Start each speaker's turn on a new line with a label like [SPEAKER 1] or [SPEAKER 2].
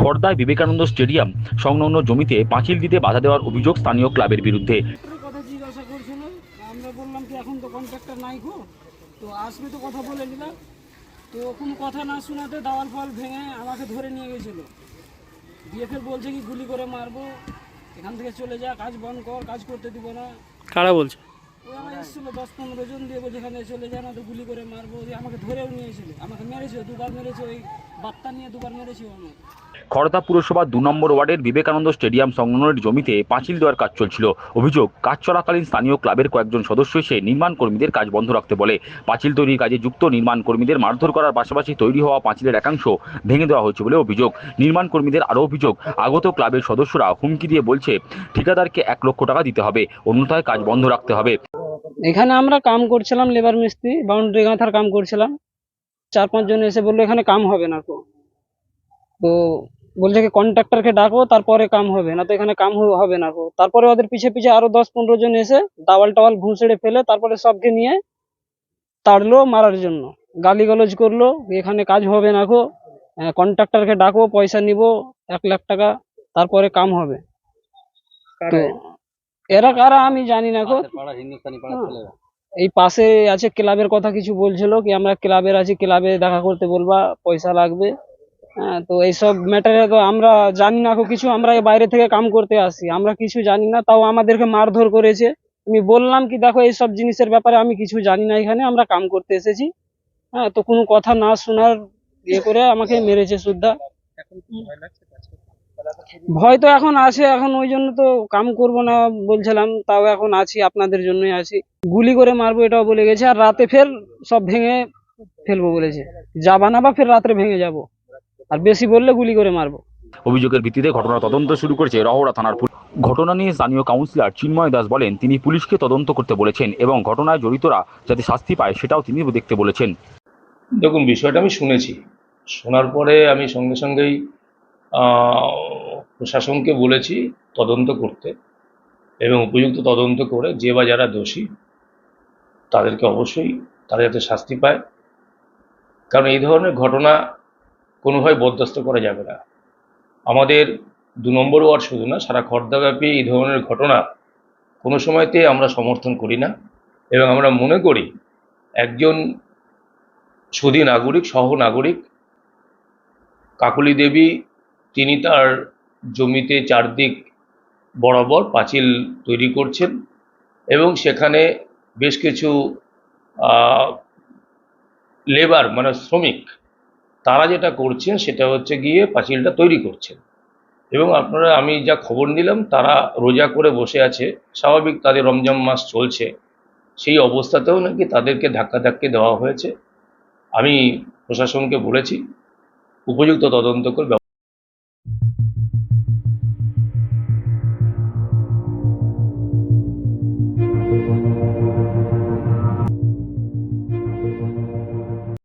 [SPEAKER 1] খড়দায় Vivekananda stadium সংলগ্ন জমিতে পাঁচিল দিতে বাধা দেওয়ার অভিযোগ স্থানীয় ক্লাবের বিরুদ্ধে।
[SPEAKER 2] কন্ট্রাক্টরের কথা জিজ্ঞাসা করছিল আমরা বললাম কি এখন তো কন্ট্রাক্টর নাই গো। তো আসবে তো কথা বলে নিলাম। তো কোনো কথা না শোনাতে দেওয়াল ফল ভেঙে আমাকে ধরে নিয়ে গেছিল। দিয়ে ফের বলছে কি গুলি করে মারবো। এখান থেকে চলে যা কাজ বন্ধ কর কাজ করতে দিব না।
[SPEAKER 3] কারা বলছে?
[SPEAKER 1] খড়দা পুরসভা দু নম্বর ওয়ার্ডের বিবেকানন্দ স্টেডিয়াম সংলগ্নের জমিতে পাঁচিল দেওয়ার কাজ চলছিল। অভিযোগ, কাজ চলাকালীন স্থানীয় ক্লাবের কয়েকজন সদস্য এসে নির্মাণ কর্মীদের কাজ বন্ধ রাখতে বলে। পাঁচিল তৈরির কাজে যুক্ত নির্মাণ কর্মীদের মারধর করার পাশাপাশি তৈরি হওয়া পাঁচিলের একাংশ ভেঙে দেওয়া হয়েছে বলে অভিযোগ। নির্মাণ কর্মীদের আরও অভিযোগ, আগত ক্লাবের সদস্যরা হুমকি দিয়ে বলছে, ঠিকাদারকে এক লক্ষ টাকা দিতে হবে, অন্যথায় কাজ বন্ধ রাখতে হবে।
[SPEAKER 2] এখানে আমরা কাম করছিলাম লেবার মিস্ত্রি বাউন্ডারি গাঁথার কাম করছিলাম। চার পাঁচজন এসে বলল, এখানে কাম হবে না কো তো বলছে কি কন্ট্রাক্টরকে ডাকো, তারপরে কাম হবে, না তো এখানে কাম হবে না তারপরে ওদের পিছে পিছে আরও দশ পনেরো জন এসে দাওয়াল টাওয়াল ভুঁসড়ে ফেলে তারপরে সবকে নিয়ে তাড়লো মারার জন্য। গালিগালজ করল, এখানে কাজ হবে না কো কন্ট্রাক্টরকে ডাকো, পয়সা নিব, এক লাখ টাকা, তারপরে কাম হবে। তো এরা কারা আমি জানি না হ্যাঁ। এই পাশে আছে ক্লাবের কথা কিছু বলছিল কি আমরা ক্লাবের আছি ক্লাবে দেখা করতে বলবা পয়সা লাগবে। হ্যাঁ তো এইসব ম্যাটারে তো আমরা জানি না কো কিছু আমরা বাইরে থেকে কাম করতে আসি। আমরা কিছু জানি না তাও আমাদেরকে মারধর করেছে। আমি বললাম কি দেখো এইসব জিনিসের ব্যাপারে আমি কিছু জানি না এখানে আমরা কাম করতে এসেছি। হ্যাঁ তো কোনো কথা না শোনার ইয়ে করে আমাকে মেরেছে সুদ্ধা ভয় তো এখন আছে এখন ওই জন্য তো কাম করব না বলছিলাম তাও এখন আছি আপনাদের জন্যই আছি। গুলি করে মারবো এটাও বলে গেছে আর রাতে ফের সব ভেঙে ফেলব বলেছে। যাবা না বা ফের রাত্রে ভেঙে যাব। আর বেশি বললে গুলি করে মারবো।
[SPEAKER 1] অভিযোগের ভিত্তিতে ঘটনা তদন্ত শুরু করেছে রহড়া থানার পুলিশ। ঘটনা নিয়ে স্থানীয় কাউন্সিলর চিন্ময় দাস বলেন তিনি পুলিশকে তদন্ত করতে বলেছেন এবং ঘটনায় জড়িতরা যাতে শাস্তি পায় সেটাও তিনি দেখতে বলেছেন।
[SPEAKER 4] দেখুন বিষয়টা আমি শুনেছি। শোনার পরে আমি সঙ্গে সঙ্গেই প্রশাসনকে বলেছি তদন্ত করতে এবং উপযুক্ত তদন্ত করে যে বা যারা দোষী, তাদেরকে অবশ্যই তারা যাতে শাস্তি পায়। কারণ এই ধরনের ঘটনা কোনোভাবে বরদাস্ত করা যাবে না। আমাদের দু নম্বর ওয়ার্ড শুধু না, সারা খর্দাব্যাপী এই ধরনের ঘটনা কোনো সময়তে আমরা সমর্থন করি না এবং আমরা মনে করি একজন সুদী নাগরিক সহ নাগরিক কাকলি দেবী তিনি তার জমিতে চারদিক বরাবর পাঁচিল তৈরি করছেন এবং সেখানে বেশ কিছু লেবার মানে শ্রমিক, তারা যেটা করছেন সেটা হচ্ছে গিয়ে পাঁচিলটা তৈরি করছেন। এবং আপনারা, আমি যা খবর নিলাম, তারা রোজা করে বসে আছে, স্বাভাবিক তাদের রমজান মাস চলছে, সেই অবস্থাতেও নাকি তাদেরকে ধাক্কা ধাক্কাধাক্কি দেওয়া হয়েছে। আমি প্রশাসনকে বলেছি, উপযুক্ত তদন্ত করে